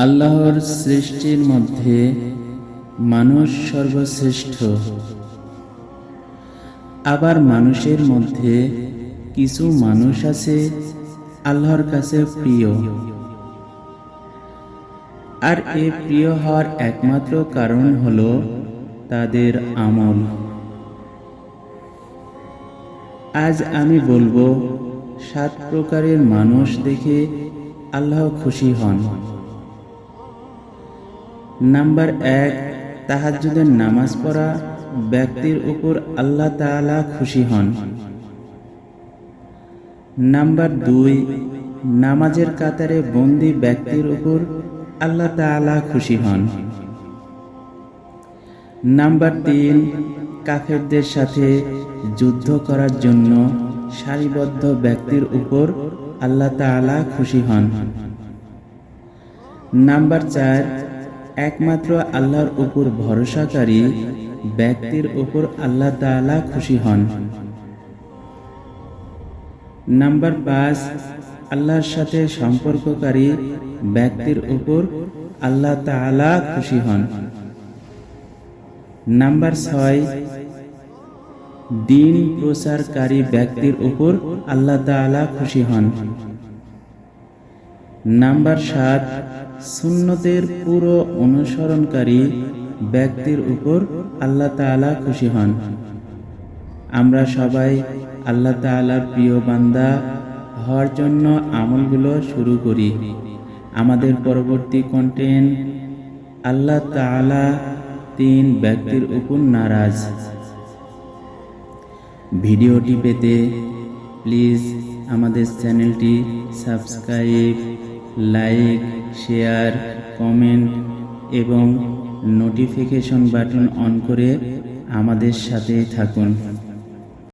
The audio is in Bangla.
আল্লাহর সৃষ্টির মধ্যে মানুষ সর্বশ্রেষ্ঠ। আবার মানুষের মধ্যে কিছু মানুষ আছে আল্লাহর কাছে প্রিয়। আর এ প্রিয় হওয়ার একমাত্র কারণ হল তাদের আমল। আজ আমি বলব, সাত প্রকারের মানুষ দেখে আল্লাহ খুশি হন। নাম্বার এক, তাহাজ্জুদের নামাজ পড়া ব্যক্তির উপর আল্লাহ তাআলা খুশি হন। নাম্বার দুই, নামাজের কাতারে বন্দি ব্যক্তির উপর আল্লাহ তাআলা খুশি হন। নাম্বার তিন, কাফেরদের সাথে যুদ্ধ করার জন্য সারিবদ্ধ ব্যক্তির উপর আল্লাহ তাআলা খুশি হন। নাম্বার চার একমাত্র আল্লাহর উপর ভরসাকারী ব্যক্তির উপর আল্লাহ তাআলা খুশি হন। নাম্বার পাঁচ, আল্লাহর সাথে সম্পর্ককারী ব্যক্তির উপর আল্লাহ তাআলা খুশি হন। নাম্বার ছয়, দিন প্রচারকারী ব্যক্তির উপর আল্লাহ তাআলা খুশি হন। নাম্বার সাত সুন্নতের পুরো অনুসরণকারী ব্যক্তির উপর আল্লাহ তাআলা খুশি হন। আমরা সবাই আল্লাহ তাআলার প্রিয় বান্দা হওয়ার জন্য আমলগুলো শুরু করি। আমাদের পরবর্তী কন্টেন্ট আল্লাহ তাআলা তিন ব্যক্তির উপর নারাজ। ভিডিওটি পেতে প্লিজ আমাদের চ্যানেলটি সাবস্ক্রাইব লাইক শেয়ার কমেন্ট এবং নোটিফিকেশন বাটন অন করে আমাদের সাথে থাকুন।